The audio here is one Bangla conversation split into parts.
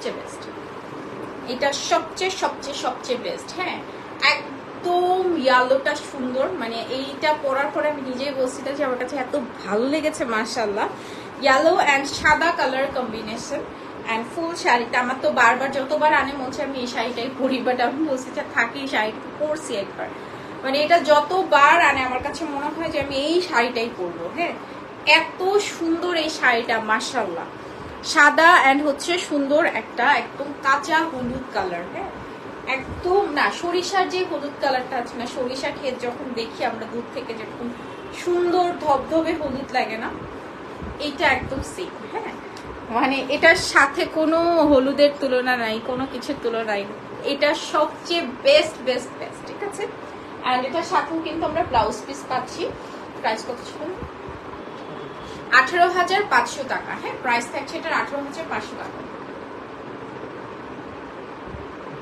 সবচেয়ে বেস্ট এটা সবচেয়ে সবচেয়ে সবচেয়ে বেস্ট হ্যাঁ? একদম ইয়ালোটা সুন্দর মানে এইটা পরার পরে আমি নিজেই বলছি যে আমার কাছে এত ভালো লেগেছে মার্শাল্লাহ ইয়েলো অ্যান্ড সাদা কালার কম্বিনেশন অ্যান্ড ফুল শাড়িটা আমার তো বারবার, যতবার আনে মনে হচ্ছে আমি এই শাড়িটাই পরি বাট আমি বলছি যে থাকি, এই শাড়িটা পরছি একবার। মানে এটা যতবার আনে, আমার কাছে মনে হয় যে আমি এই শাড়িটাই পরবো হ্যাঁ? এত সুন্দর এই শাড়িটা মার্শাল্লাহ সাদা অ্যান্ড হচ্ছে সুন্দর একটা একদম কাঁচা হলুদ কালার হ্যাঁ? একদম না, সরিষার যে হলুদ কালারটা আছে না, সরিষা ক্ষেত যখন দেখি আমরা দূর থেকে যেরকম সুন্দর ধবধবে হলুদ লাগে না এইটা একদম সেম হ্যাঁ? মানে এটার সাথে কোনো হলুদের তুলনা নাই, কোনো কিছুর তুলনা নাই। এটা সবচেয়ে বেস্ট বেস্ট বেস্ট ঠিক আছে? অ্যান্ড এটার সাথেও কিন্তু আমরা ব্লাউজ পিস পাচ্ছি। প্রাইস কত ছিল? আঠারো হাজার পাঁচশো টাকা। হ্যাঁ প্রাইস থাকছে এটার আঠারো হাজার পাঁচশো টাকা।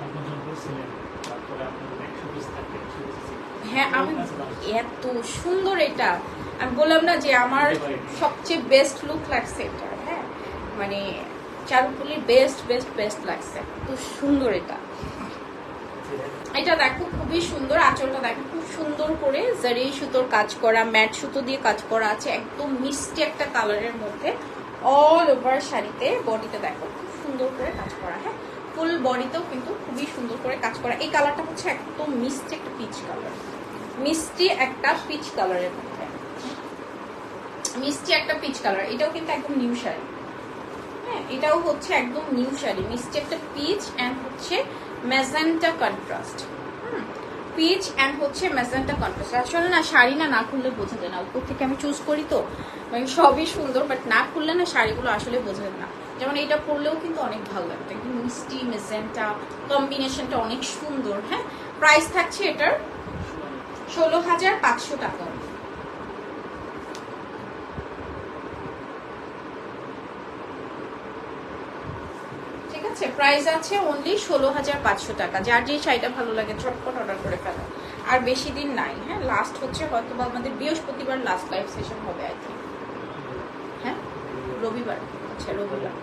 আপনি যখন বলছিলেন, তারপরে আপনার 100 piece থাকে, 100 piece আছে। হ্যাঁ আমি এত সুন্দর এটা। আমি বললাম না যে আমার সবচেয়ে বেস্ট লুক লাগছে এটা। হ্যাঁ মানে চারুপুলির বেস্ট বেস্ট বেস্ট লাগছে। তো সুন্দর এটা। এটা দেখো খুবই সুন্দর আঁচলটা দেখো খুব সুন্দর করে জারি সুতোর কাজ করা, ম্যাট সুতো দিয়ে কাজ করা আছে, একদম মিষ্টি একটা কালারের মধ্যে। অল ওভার শাড়িতে বডিতে দেখো, খুব সুন্দর করে কাজ করা হ্যাঁ? ফুল বডিতেও কিন্তু খুবই সুন্দর করে কাজ করা। এই কালারটা হচ্ছে একদম মিষ্টি একটা পিচ কালার মিষ্টি একটা পিচ কালারের মধ্যে। মিষ্টি একটা পিচ কালার এটাও কিন্তু একদম নিউ শাড়ি। হ্যাঁ এটাও হচ্ছে একদম নিউ শাড়ি। মিষ্টি একটা পিচ অ্যান্ড হচ্ছে ম্যাজেন্টা কন্ট্রাস্ট পিচ অ্যান্ড হচ্ছে ম্যাজেন্টা কন্ট্রাস্ট আসলে না, শাড়ি না না খুললে বোঝা যায় না। উপর থেকে আমি চুজ করি তো। মানে সবই সুন্দর বাট না খুললে না শাড়িগুলো আসলে বোঝা যায় না। যেমন এটা পরলেও কিন্তু অনেক ভালো লাগতো একদম মিষ্টি মেজেন্টা কম্বিনেশনটা অনেক সুন্দর হ্যাঁ? প্রাইস থাকছে এটার ষোলো হাজার পাঁচশো টাকা ঠিক আছে? প্রাইস আছে অনলি ষোলো হাজার পাঁচশো টাকা। যার যে শাড়িটা ভালো লাগে, চটপট অর্ডার করে ফেলা। আর বেশি দিন নাই হ্যাঁ? লাস্ট হচ্ছে হয়তো বা আমাদের বৃহস্পতিবার লাস্ট লাইভ সেশন হবে আই থিঙ্ক হ্যাঁ? রবিবার। আচ্ছা রবিবার।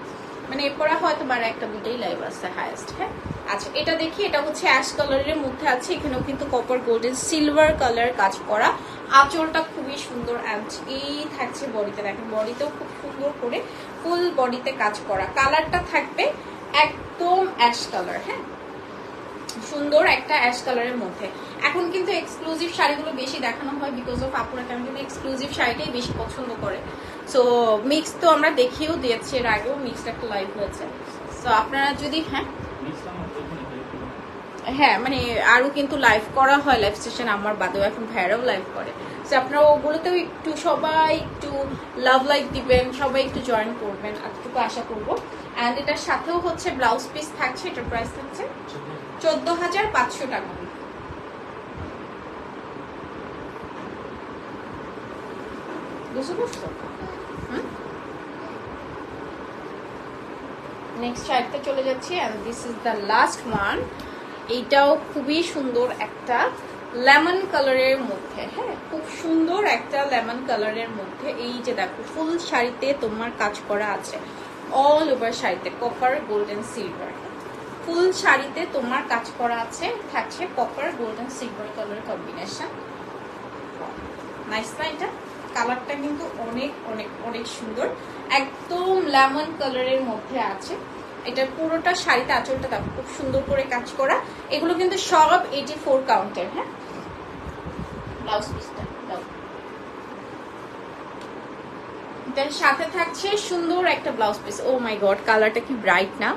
মানে এরপরে হয়তো বার একটা দুটাই লাইভ আছে হায়েস্ট হ্যাঁ? আচ্ছা এটা দেখি, এটা হচ্ছে অ্যাশ কালারের মধ্যে আছে। এখানেও কিন্তু কপার গোল্ডেন সিলভার কালার কাজ করা। আঁচলটা খুবই সুন্দর অ্যান্ড এই থাকছে বডিতে। দেখেন, বডিতেও খুব সুন্দর করে ফুল বডিতে কাজ করা। কালারটা থাকবে একদম অ্যাশ কালার হ্যাঁ? সুন্দর একটা অ্যাশ কালারের মধ্যে। এখন কিন্তু এক্সক্লুসিভ শাড়িগুলো বেশি দেখানো হয় বিকজ অফ আপুরা কেমন কিন্তু এক্সক্লুসিভ শাড়িটাই বেশি পছন্দ করে। সো মিক্স তো আমরা দেখিয়েও দিয়েছি এর আগেও মিক্সড একটা লাইভ হয়েছে। সো আপনারা যদি হ্যাঁ? হ্যাঁ মানে আরও কিন্তু লাইভ করা হয় লাইভ স্টেশন আমার বাদেও এখন ভাইরাও লাইভ করে। তো আপনারা ওগুলোতেও একটু সবাই একটু লাভ লাইক দিবেন সবাই একটু জয়েন করবেন এতটুকু আশা করব। অ্যান্ড এটার সাথেও হচ্ছে ব্লাউজ পিস থাকছে এটার প্রাইস থাকছে। চোদ্দ হাজার পাঁচশো টাকা। নেক্সট চলে যাচ্ছি দিস ইজ দ্য লাস্ট এইটাও খুবই সুন্দর একটা কালারের মধ্যে হ্যাঁ? খুব সুন্দর একটা লেমন কালারের মধ্যে। এই যে দেখো ফুল শাড়িতে তোমার কাজ করা আছে। অল ওভার শাড়িতে কপার গোল্ডেন সিলভার ফুল শাড়িতে তোমার কাজ করা আছে, থাকছে copper golden silver colour combination nice না এটা? কালারটা কিন্তু অনেক অনেক অনেক সুন্দর। একদম লেমন কালারের মধ্যে আছে। এটা পুরোটা শাড়িতে আঁচলটা দেখো, খুব সুন্দর করে কাজ করা। এগুলো কিন্তু সব এইটি ফোর কাউন্টের হ্যাঁ ব্লাউজ পিসটা দেন সাথে থাকছে সুন্দর একটা blouse piece. Oh my god কালারটা কি ব্রাইট না?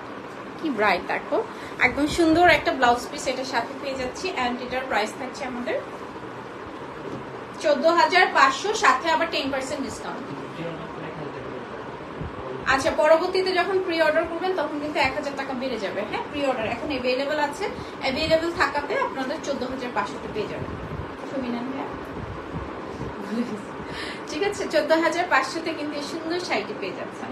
কি ব্রাইট দেখো। একদম সুন্দর একটা ব্লাউজ পিস এটার সাথে পেয়ে যাচ্ছি অ্যান্ড এটার প্রাইস থাকছে আমাদের চোদ্দ হাজার পাঁচশো, সাথে আবার টেন পার্সেন্ট ডিসকাউন্ট। আচ্ছা পরবর্তীতে যখন প্রি অর্ডার করবেন, তখন কিন্তু এক হাজার টাকা বেড়ে যাবে। হ্যাঁ প্রি অর্ডার এখন অ্যাভেলেবেল আছে। অ্যাভেলেবেল থাকাতে আপনাদের চোদ্দ হাজার পাঁচশোতে পেয়ে যাবেন। ভাইয়া? ঠিক আছে চোদ্দ হাজার পাঁচশোতে কিন্তু এই সুন্দর শাড়িটি পেয়ে যাচ্ছেন।